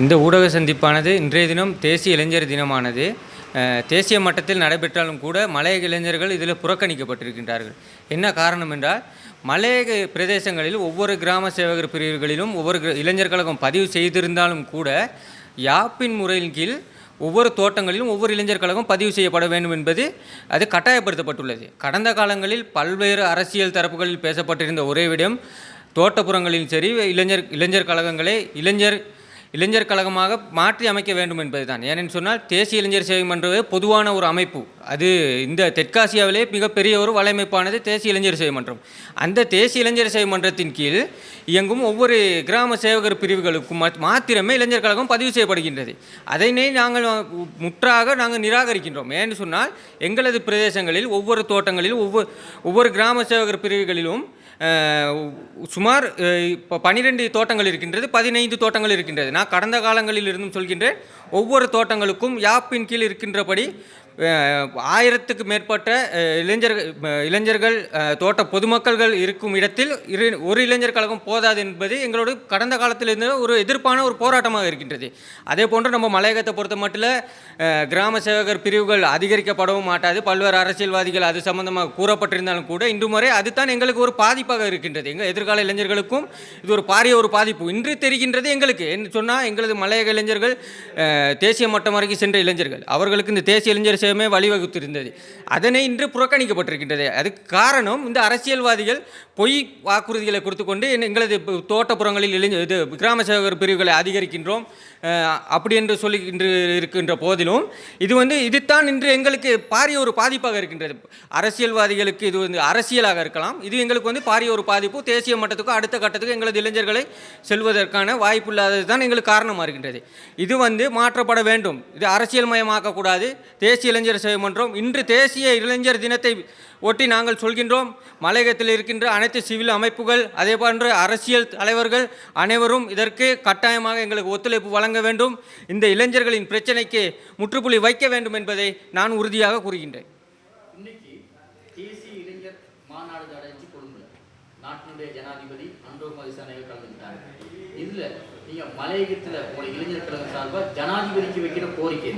இந்த ஊடக சந்திப்பானது இன்றைய தினம் தேசிய இளைஞர் தினமானது. தேசிய மட்டத்தில் நடைபெற்றாலும் கூட மலையக இளைஞர்கள் இதில் புறக்கணிக்கப்பட்டிருக்கின்றார்கள். என்ன காரணம் என்றால் மலையக பிரதேசங்களில் ஒவ்வொரு கிராம சேவகர் பிரிவுகளிலும் ஒவ்வொரு இளைஞர் கழகம் பதிவு செய்திருந்தாலும் கூட யாப்பின் முறையின் கீழ் ஒவ்வொரு தோட்டங்களிலும் ஒவ்வொரு இளைஞர் கழகம் பதிவு செய்யப்பட வேண்டும் என்பது அது கட்டாயப்படுத்தப்பட்டுள்ளது. கடந்த காலங்களில் பல்வேறு அரசியல் தரப்புகளில் பேசப்பட்டிருந்த ஒரே விடம் தோட்டப்புறங்களிலும் சரி இளைஞர் இளைஞர் கழகங்களே இளைஞர் இளைஞர் கழகமாக மாற்றி அமைக்க வேண்டும் என்பதுதான். ஏனென்று சொன்னால் தேசிய இளைஞர் சேவை மன்றம் பொதுவான ஒரு அமைப்பு. அது இந்த தெற்காசியாவிலே மிகப்பெரிய ஒரு வலையமைப்பானது தேசிய இளைஞர் சேவை மன்றம். அந்த தேசிய இளைஞர் சேவை மன்றத்தின் கீழ் இயங்கும் ஒவ்வொரு கிராம சேவகர் பிரிவுகளுக்கும் மாத்திரமே இளைஞர் கழகம் பதிவு செய்யப்படுகின்றது. அதனை நாங்கள் முற்றாக நாங்கள் நிராகரிக்கின்றோம். ஏன்னு சொன்னால் எங்களது பிரதேசங்களில் ஒவ்வொரு தோட்டங்களிலும் ஒவ்வொரு ஒவ்வொரு கிராம சேவகர் பிரிவுகளிலும் சுமார் இப்போ பன்னிரெண்டு தோட்டங்கள் இருக்கின்றது பதினைந்து தோட்டங்கள் இருக்கின்றது. நான் கடந்த காலங்களில் இருந்தும் சொல்கின்றேன் ஒவ்வொரு தோட்டங்களுக்கும் யாப்பின் கீழ் இருக்கின்றபடி ஆயிரத்துக்கு மேற்பட்ட இளைஞர்கள் இளைஞர்கள் தோட்ட பொதுமக்கள்கள் இருக்கும் இடத்தில் இரு ஒரு இளைஞர் கழகம் போதாது என்பது எங்களோட கடந்த காலத்திலிருந்து ஒரு எதிர்ப்பான ஒரு போராட்டமாக இருக்கின்றது. அதே போன்று நம்ம மலையகத்தை பொறுத்த மட்டும் கிராம சேவகர் பிரிவுகள் அதிகரிக்கப்படவும் மாட்டாது. பல்வேறு அரசியல்வாதிகள் அது சம்பந்தமாக கூறப்பட்டிருந்தாலும் கூட இன்று முறை அதுதான் எங்களுக்கு ஒரு பாதிப்பாக இருக்கின்றது. எங்கள் எதிர்கால இளைஞர்களுக்கும் இது ஒரு பாரிய ஒரு பாதிப்பு. இன்று தெரிகின்றது எங்களுக்கு. என்று சொன்னால் எங்களது மலையக இளைஞர்கள் தேசிய மட்டம் வரைக்கும் சென்ற இளைஞர்கள். அவர்களுக்கு இந்த தேசிய இளைஞர் விஷயமே வழிவகுத்திருந்தது. அதனை இன்று புறக்கணிக்கப்பட்டிருக்கின்றது. அதுக்கு காரணம் இந்த அரசியல்வாதிகள் பொய் வாக்குறுதிகளை கொடுத்து கொண்டு எங்களது தோட்டப்புறங்களில் இளைஞ இது கிராம சேவகர் பிரிவுகளை அதிகரிக்கின்றோம். அப்படி என்று சொல்லி இன்று இருக்கின்ற போதிலும் இது வந்து இதுதான் இன்று எங்களுக்கு பாரிய ஒரு பாதிப்பாக இருக்கின்றது. அரசியல்வாதிகளுக்கு இது வந்து அரசியலாக இருக்கலாம். இது எங்களுக்கு வந்து பாரிய ஒரு பாதிப்பு. தேசிய மட்டத்துக்கும் அடுத்த கட்டத்துக்கும் எங்களது இளைஞர்களை செல்வதற்கான வாய்ப்பு இல்லாதது தான் எங்களுக்கு காரணமாக இருக்கின்றது. இது வந்து மாற்றப்பட வேண்டும். இது அரசியல் மயமாக்கக்கூடாது தேசிய இளைஞர் சேவை மன்றம். இன்று தேசிய இளைஞர் தினத்தை ஒட்டி நாங்கள் சொல்கின்றோம். மலையகத்தில் இருக்கின்ற அனைத்து சிவில் அமைப்புகள் அதே போன்று அரசியல் தலைவர்கள் அனைவரும் இதற்கு கட்டாயமாக எங்களுக்கு ஒத்துழைப்பு வழங்க வேண்டும். இந்த இளைஞர்களின் பிரச்சனைக்கு முற்றுப்புள்ளி வைக்க வேண்டும் என்பதை நான் உறுதியாக கூறுகின்றேன். ஜனாதிபதி அன்றோ மதிசானைகள் கலந்துக்கிட்டாங்க இதுல நீங்க மலையகத்துல உங்களை இளைஞர் கழகம் சார்பாக ஜனாதிபதிக்கு வைக்கிற கோரிக்கை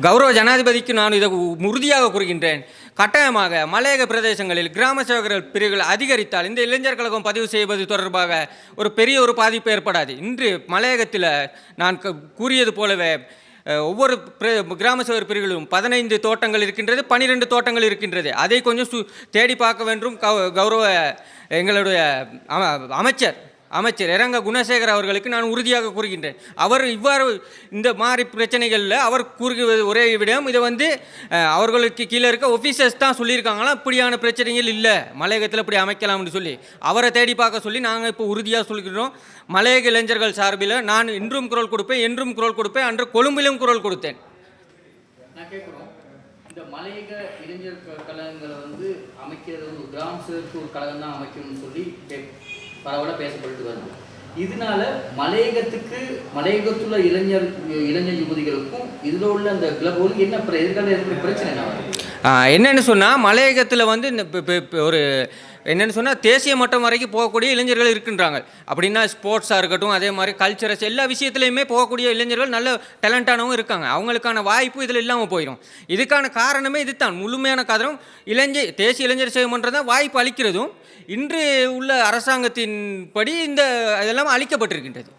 கௌரவ ஜனாதிபதிக்கு நான் இதை உ- உறுதியாக கூறுகின்றேன். கட்டாயமாக மலையக பிரதேசங்களில் கிராம சேவகர்கள் பிரிவுகள் அதிகரித்தால் இந்த இளைஞர் கழகம் பதிவு செய்வது தொடர்பாக ஒரு பெரிய ஒரு பாதிப்பு ஏற்படாது. இன்று மலையகத்தில் நான் கூறியது போலவே ஒவ்வொரு பிர- கிராம சேவர் பிரிவுகளிலும் பதினைந்து தோட்டங்கள் இருக்கின்றது பன்னிரெண்டு தோட்டங்கள் இருக்கின்றது. அதை கொஞ்சம் சு தேடி பார்க்க வேண்டும் கௌ- கௌரவ எங்களுடைய அம- அமைச்சர். அமைச்சர் இரங்க குணசேகர் அவர்களுக்கு நான் உறுதியாக கூறுகின்றேன். அவர் இவ்வாறு இந்த மாதிரி பிரச்சனைகளில் அவர் கூறுகிறது ஒரே விடம் இதை வந்து அவர்களுக்கு கீழே இருக்க ஒஃபீஸர்ஸ் தான் சொல்லியிருக்காங்களா? இப்படியான பிரச்சனைகள் இல்லை. மலையகத்தில் இப்படி அமைக்கலாம்னு சொல்லி. அவரை தேடி பார்க்க சொல்லி நாங்கள் இப்போ உறுதியாக சொல்கிறோம். மலையக இளைஞர்கள் சார்பில் நான் இன்றும் குரல் கொடுப்பேன் என்றும் குரல் கொடுப்பேன் அன்று கொழும்பிலும் குரல் கொடுத்தேன். இந்த மலையக இளைஞர் கழகங்களை வந்து அமைக்கிறது ஒரு கிராம சேருக்கு ஒரு கழகம் தான் அமைக்கணும்னு சொல்லி பரவலாக பேசப்பட்டு வருது. இதனால மலையகத்துக்கு மலையகத்துள்ள இளைஞர் இளைஞர் யுவதிகளுக்கும் இதில் உள்ள அந்த கிளப்களுக்கு என்ன எதிர்கால இருக்கிற பிரச்சனை என்ன? ஆஹ், என்னன்னு சொன்னால் மலையகத்தில் வந்து இந்த ஒரு என்னென்னு சொன்னால் தேசிய மட்டம் வரைக்கும் போகக்கூடிய இளைஞர்கள் இருக்கின்றாங்க. அப்படின்னா ஸ்போர்ட்ஸாக இருக்கட்டும் அதே மாதிரி கல்ச்சரஸ் எல்லா விஷயத்துலையுமே போகக்கூடிய இளைஞர்கள் நல்ல டேலண்டானவங்க இருக்காங்க. அவங்களுக்கான வாய்ப்பு இதில் இல்லாமல் போயிடும் இதுக்கான காரணமே இதுதான். முழுமையான காரணம் இளைஞர் தேசிய இளைஞர் சேவை தான் வாய்ப்பு அளிக்கிறதும் இன்று உள்ள அரசாங்கத்தின் படி இந்த இதெல்லாம் அளிக்கப்பட்டிருக்கின்றது.